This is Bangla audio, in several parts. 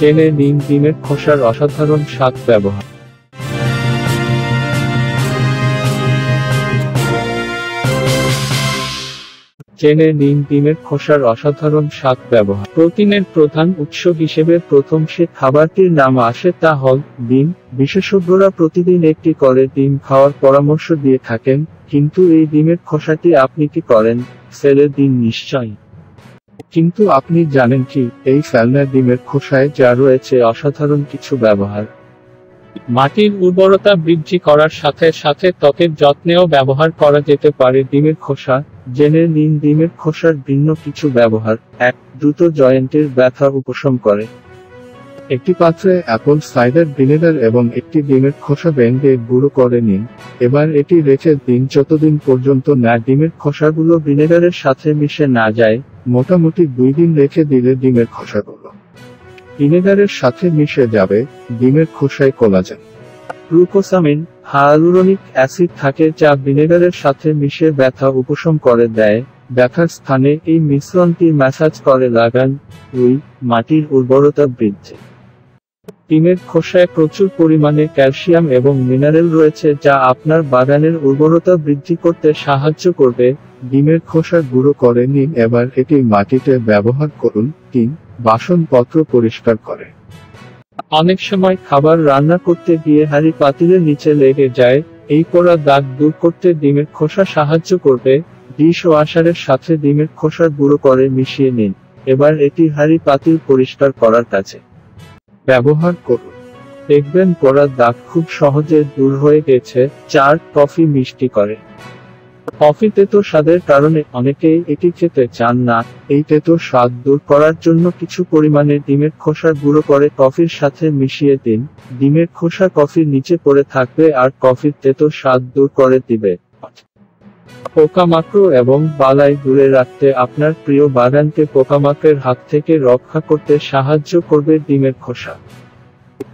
জেনে নিন ডিমের খোসার অসাধারণ স্বাদ ব্যবহার। জেনে নিন ডিমের খোসার অসাধারণ স্বাদ ব্যবহার। প্রোটিনের প্রধান উৎস হিসেবে প্রথম সে খাবারটির নাম আসে তা হল ডিম। বিশেষজ্ঞরা প্রতিদিন একটি করে ডিম খাওয়ার পরামর্শ দিয়ে থাকেন, কিন্তু এই ডিমের খোসাটি আপনি কি করেন? ফেলে দিন নিশ্চয়ই। কিন্তু আপনি জানেন কি, এই ফেলনা ডিমের খোসায় যা রয়েছে অসাধারণ কিছু ব্যবহার। মাটির উর্বরতা বৃদ্ধি করার সাথে সাথে ত্বকের যত্নেও ব্যবহার করা যেতে পারে ডিমের খোসা, জেনে নিন ডিমের খোসার ভিন্ন কিছু ব্যবহার। এক, দ্রুত জয়েন্টের ব্যথা উপশম করে। একটি পাত্রে অ্যাপল সাইডার ভিনেগার এবং একটি ডিমের খোসা ব্যাঙ্গে গুঁড়ো করে নিন। এবার এটি রেখে দিন যতদিন পর্যন্ত না ডিমের খোসাগুলো ভিনেগারের সাথে মিশে না যায়। মোটামুটি দুই দিন রেখে দিলে ডিমের খোসাগুলো। ভিনেগারের সাথে মিশে যাবে ডিমের খোসায় কোলাজেন। গ্লুকোসামিন, হায়ালুরোনিক অ্যাসিড থাকে যা ভিনেগারের সাথে মিশে ব্যথা উপশম করে দেয়। ব্যথার স্থানে এই মিশ্রণটি ম্যাসাজ করে লাগান, রুই, মাটির উর্বরতা বৃদ্ধি। ডিমের খোসায় প্রচুর পরিমাণে ক্যালসিয়াম এবং মিনারেল রয়েছে যা আপনার বাগানের উর্বরতা বৃদ্ধি করতে সাহায্য করবে। ডিমের খোসা গুঁড়ো করে নিন। এবার এটি মাটিতে ব্যবহার করুন। তিন, বাসনপত্র পরিষ্কার করে। অনেক সময় খাবার রান্না করতে গিয়ে হাঁড়ি পাতিলের নিচে লেগে যায়। এই পোড়া দাগ দূর করতে ডিমের খোসা সাহায্য করবে। ডিশ ওয়াশারের সাথে ডিমের খোসা গুঁড়ো করে মিশিয়ে নিন। এবার এটি হাঁড়ি পাতিল পরিষ্কার করার কাছে ব্যবহার করুন। দেখবেন পোড়া দাগ খুব সহজে দূর হয়ে গেছে, চার কফি মিষ্টি করে। কফি তেতো স্বাদের কারণে অনেকেই এটি খেতে চান না, এই তেতো স্বাদ দূর করার জন্য কিছু পরিমাণে ডিমের খোসা গুঁড়ো করে কফির সাথে মিশিয়ে দিন। ডিমের খোসা কফির নিচে পড়ে থাকবে আর কফির তেতো স্বাদ দূর করে দিবে। পোকামাকড় এবং বালাই দূরে রাখতে আপনার প্রিয় বাগানকে পোকামাকড়ের হাত থেকে রক্ষা করতে সাহায্য করবে ডিমের খোসা।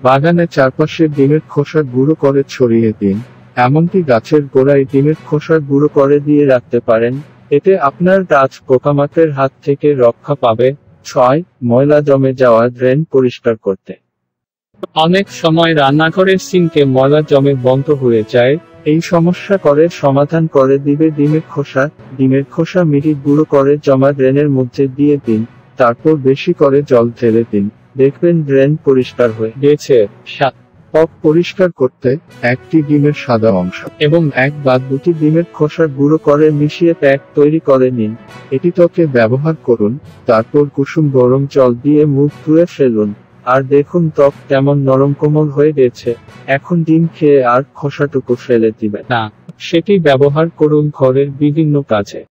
বাগানের চারপাশে ডিমের খোসা গুঁড়ো করে ছড়িয়ে দিন। এমনকি গাছের গোড়ায় ডিমের খোসা গুঁড়ো করে দিয়ে রাখতে পারেন। এতে আপনার গাছ পোকামাকড়ের হাত থেকে রক্ষা পাবে। ছয়, ময়লা জমে যাওয়া ড্রেন পরিষ্কার করতে। অনেক সময় রান্নাঘরের সিঙ্কে ময়লা জমে বন্ধ হয়ে যায়। এই সমস্যা করে সমাধান করে দিবে ডিমের খোসা ডিমের খোসা মিহি গুঁড়ো করে জমা ড্রেনের মধ্যে দিয়ে দিন, তারপর বেশি করে জল ঢেলে দিন। দেখবেন ড্রেন পরিষ্কার হয়ে গেছে। সাত পরিষ্কার করতে একটি ডিমের সাদা অংশ এবং এক বা দুটি ডিমের খোসা গুঁড়ো করে মিশিয়ে প্যাক তৈরি করে নিন। এটি ত্বকে ব্যবহার করুন, তারপর কুসুম গরম জল দিয়ে মুখ ধুয়ে ফেলুন। আর দেখুন ত্বক কেমন নরম কোমল হয়ে গেছে। এখন ডিম খেয়ে আর খোসাটুকু ফেলে দিবে না সেটি ব্যবহার করুন ঘরের বিভিন্ন কাজে।